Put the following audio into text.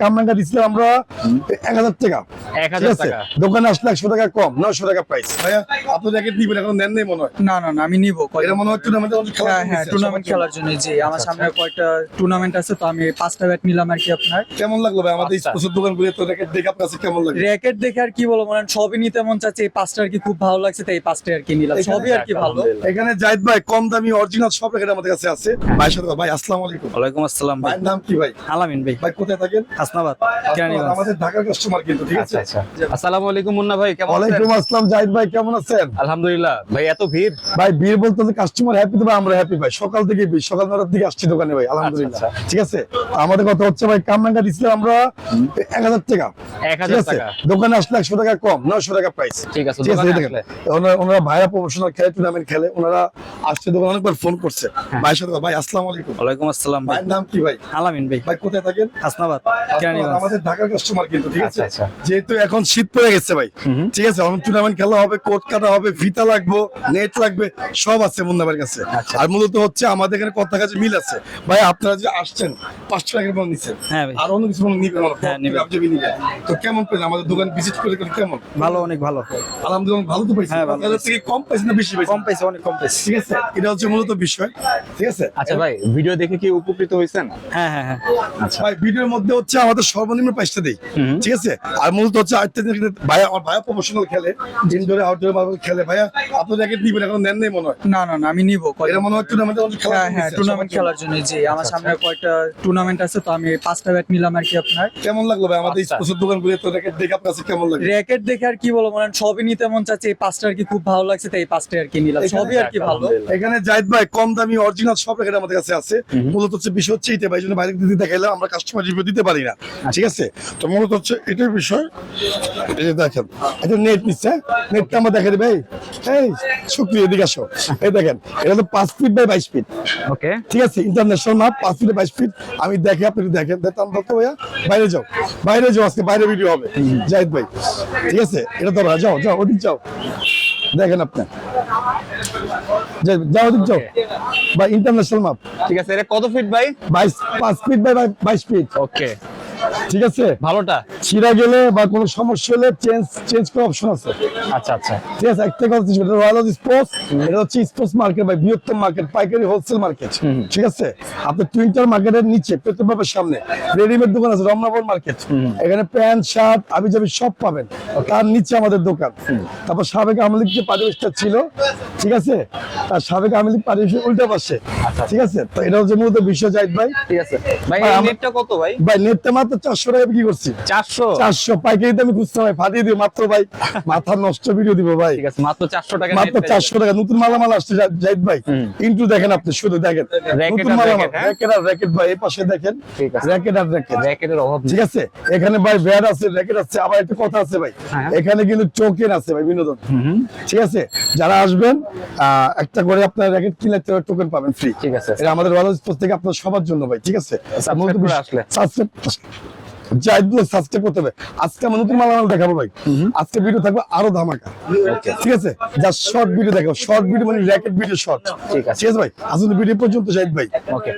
কামরাঙ্গা দিচ্ছিলাম আমরা এক হাজার টাকা। দোকানে আসলে একশো টাকা কম নশো টাকা প্রাইস আপনি র্যাকেট নিবেন এখন নেন নেই মনে হয়? না না না আমি নিব। এটা মনে হয় টুর্নামেন্টে হ্যাঁ হ্যাঁ টুর্নামেন্ট খেলার জন্য জি আমার আচ্ছা, সামনে কয়েকটা টুর্নামেন্ট আছে তো আমি পাঁচটা ব্যাট নিলাম আর কি আপনার। কেমন লাগল ভাই? আমাদের আচ্ছা। স্পোর্টসের দোকান তো র্যাকেট দেখে আপনার কাছে কেমন লাগল র্যাকেট দেখে আর কি বলব মানে সবই নিতে মন চাচ্ছে এই পাঁচটা আর কি খুব ভালো লাগছে তাই এই পাঁচটা আর কি নিলাম সবই আর কি ভালো। এখানে জাহিদ ভাই কম দামি অরিজিনাল সব র্যাকেট আমাদের কাছে আছে। ভাই সাথে ভাই আসসালামু আলাইকুম। ওয়ালাইকুম আসসালাম ভাই। নাম কি ভাই? আলামিন ভাই। ভাই কোথায় থাকেন? হাসনাবাদ আমাদের ঢাকার কাস্টমার কিন্তু ঠিক আছে? আচ্ছা। আচ্ছা আসসালামু আলাইকুম মুন্না ভাই কেমন আছেন? ওয়ালাইকুম আসসালাম জাহিদ ভাই কেমন আছেন? আলহামদুলিল্লাহ। ভাই এত ভিড়? ভাই বীর বলতে কাস্টমার হ্যাপি তো ভাই আমরা হ্যাপি ভাই। সকাল থেকে বীর সকাল নটার দিকে আসছি দোকানে ভাই আলহামদুলিল্লাহ। আচ্ছা, ঠিক আছে? আমাদের কথা হচ্ছে ভাই কামরাঙ্গা দিচ্ছিলাম আমরা এক হাজার টাকা। এক ঠিক হাজার আছে? টাকা। দোকানে আসলে একশো টাকা কম নশো টাকা প্রাইস ঠিক আছে ঠিক আছে দোকানে এই দেখেন আসলে। ওনারা ওনারা ভাইরা প্রফেশনাল খেলে টুর্নামেন্ট খেলে ওনারা আসছে দোকানে অনেকবার ফোন করছে। হ্যাঁ। ভাই সাথে ভাই আসসালামু আলাইকুম। ওয়ালাইকুম আসসালাম ভাই। নাম কি ভাই? আলামিন ভাই। ভাই কোথায় থাকেন? হাসনাবাদ আমাদের ঢাকার কাস্টমার কিন্তু ঠিক আছে? আচ্ছা, যেহেতু এখন শীত পড়ে গেছে ভাই। ঠিক আছে এখন টুর্নামেন্ট খেলা হবে কোট কাটা হবে ফিতা লাগবে নেট লাগবে সব আছে মুন্নাবার কাছে। আচ্ছা। আর মূলত হচ্ছে আমাদের এখানে কথা কাছে মিল আছে। ভাই আপনারা যে আসছেন পাঁচশো টাকার মতো নিচ্ছেন হ্যাঁ ভাই। আর অন্য কিছু নিবেন হ্যাঁ। তো কেমন পেলেন? আমাদের দোকান ভিজিট করে কেমন? ভালো অনেক ভালো। আলহামদুলিল্লাহ ভালো তো পাইছি। হ্যাঁ, থেকে কম পাইছি না বেশি পাইছি? কম পাইছে অনেক কম পাইছে। ঠিক আছে? এটা হচ্ছে মূলত বিষয়। ঠিক আছে? আচ্ছা ভাই ভিডিও দেখে কি উপকৃত হয়েছেন? হ্যাঁ হ্যাঁ হ্যাঁ। আচ্ছা। ভাই ভিডিওর মধ্যে হচ্ছে আমাদের সর্বনিম্ন প্রাইসটা দেই। ঠিক আছে? আর মূলত হচ্ছে আজকে ভাইয়া আমার ভাইয়া প্রফেশনাল খেলে। ইনডোরে আউটডোরে মার্বেল খেলে। ভাইয়া আপনি র্যাকেট নিবেন এখন নেন নেই মনে হয়? না না না আমি নিব। এটা মনে হয় টুর্নামেন্টে খেলা হ্যাঁ হ্যাঁ টুর্নামেন্ট খেলার জন্য জি। আচ্ছা, আমার সামনে কয়েকটা টুর্নামেন্ট আছে তো আমি পাঁচটা ব্যাট নিলাম আর কি আপনার। কেমন লাগল ভাই? আমাদের। স্পোর্টসের দোকানগুলো তো র্যাকেট দেখে আপনার কাছে কেমন লাগল? র্যাকেট দেখে আর কি বলব মানে সবই নিতে মন চাচ্ছে এই পাঁচটা আর কি খুব ভালো লাগছে তাই এই পাঁচটা আর কি নিলাম সবই আর কি ভালো। এখানে জাহিদ ভাই কম দামি অরিজিনাল সব র্যাকেট আমাদের কাছে আছে। মূলত হচ্ছে বিষয় হচ্ছে এটা ভাই জন্য বাইরে দিতে দেখাইলাম আমরা কাস্টমার রিভিউ দিতে পারি না। আচ্ছা। ঠিক আছে? তো মূলত হচ্ছে এটার বিষয়। এই যে দেখেন এটা নেট নিচ্ছে নেটটা আমরা দেখে ভাই। এই শুক্রিয়া এদিকে আসো। এই দেখেন এটা তো পাঁচ ফিট বাই বাইশ ফিট ওকে ঠিক আছে? ইন্টারন্যাশনাল মাপ পাঁচ ফিটে বাইশ ফিট আমি দেখে আপনি দেখেন। দেখতাম দত্ত ভাইয়া বাইরে যাও। বাইরে যাও আজকে বাইরে ভিডিও হবে। জাহিদ ভাই ঠিক আছে? এটা ধরো যাও যাও ওদিক যাও। দেখেন আপনি। যাও- যাও ওদিক যাও। বা ইন্টারন্যাশনাল মাপ ঠিক আছে এটা কত ফিট ভাই? বাইশ পাঁচ ফিট বাই বাইশ ফিট ওকে ঠিক আছে? ভালোটা? ছিঁড়া গেলে বা কোনো সমস্যা হলে চেঞ্জ চেঞ্জ করার অপশন আছে। আচ্ছা আচ্ছা। ঠিক আছে একটা কথা হচ্ছে এটা রয়্যাল স্পোর্টস এটা হচ্ছে স্পোর্টস মার্কেট বা বৃহত্তম মার্কেট পাইকারি হোলসেল মার্কেট ঠিক আছে? আপনার টুইটার মার্কেটের নিচে পেট্রোল পাম্পের সামনে রেডিমেড দোকান আছে রমনাপুর মার্কেট এখানে প্যান্ট শার্ট আবি যাবি সব পাবেন। তার নিচে আমাদের দোকান। তারপর সাবেক আমলিক যে পারিবেশটা ছিল ঠিক আছে? তার সাবেক আমলিক পারিবেশের উল্টা পাশে। ঠিক আছে? তো এটা হচ্ছে মূলত বিশ্ব জাহিদ ভাই। ঠিক আছে। ভাই এই নেটটা কত ভাই? ভাই নেটটা মাত্র চারশো টাকা বিক্রি করছি। পাইকারিতে আমি ভাই ফাটিয়ে মাত্র ভাই। মাথা নষ্ট ভিডিও দিব ভাই। ঠিক আছে মাত্র চারশো টাকা মাত্র net পেয়ে চারশো টাকা। নতুন মালামাল আসছে জাহিদ ভাই। ইন্টু দেখেন আপনি শুধু দেখেন। নতুন মালামাল। হ্যাঁ? র্যাকেট আর র্যাকেট ভাই এই পাশে দেখেন। র্যাকেট আর র্যাকেট। র্যাকেটের অভাব ঠিক আছে? এখানে ভাই ব্যাট আছে র্যাকেট আছে। আবার একটা কথা আছে ভাই। হ্যাঁ। এখানে কিন্তু চোখের আছে ভাই বিনোদন। ঠিক আছে? যারা আসবেন আহ, একটা করে আপনার র্যাকেট কিনলে টোকেন পাবেন ফ্রি ঠিক আছে। এটা আমাদের থেকে আপনার সবার জন্য ভাই ঠিক আছে? আসলে। সাবস্ক্রাইব করতে হবে। আজকে আমরা নতুন মালামাল দেখাবো ভাই। আজকে ভিডিও থাকবে আরও ধামাকা। ঠিক আছে? যা শর্ট ভিডিও দেখাবো। শর্ট ভিডিও মানে র্যাকেট ভিডিও শর্ট ঠিক আছে। ঠিক আছে ভাই? আসলে ভিডিও পর্যন্ত জাহিদ ভাই। ওকে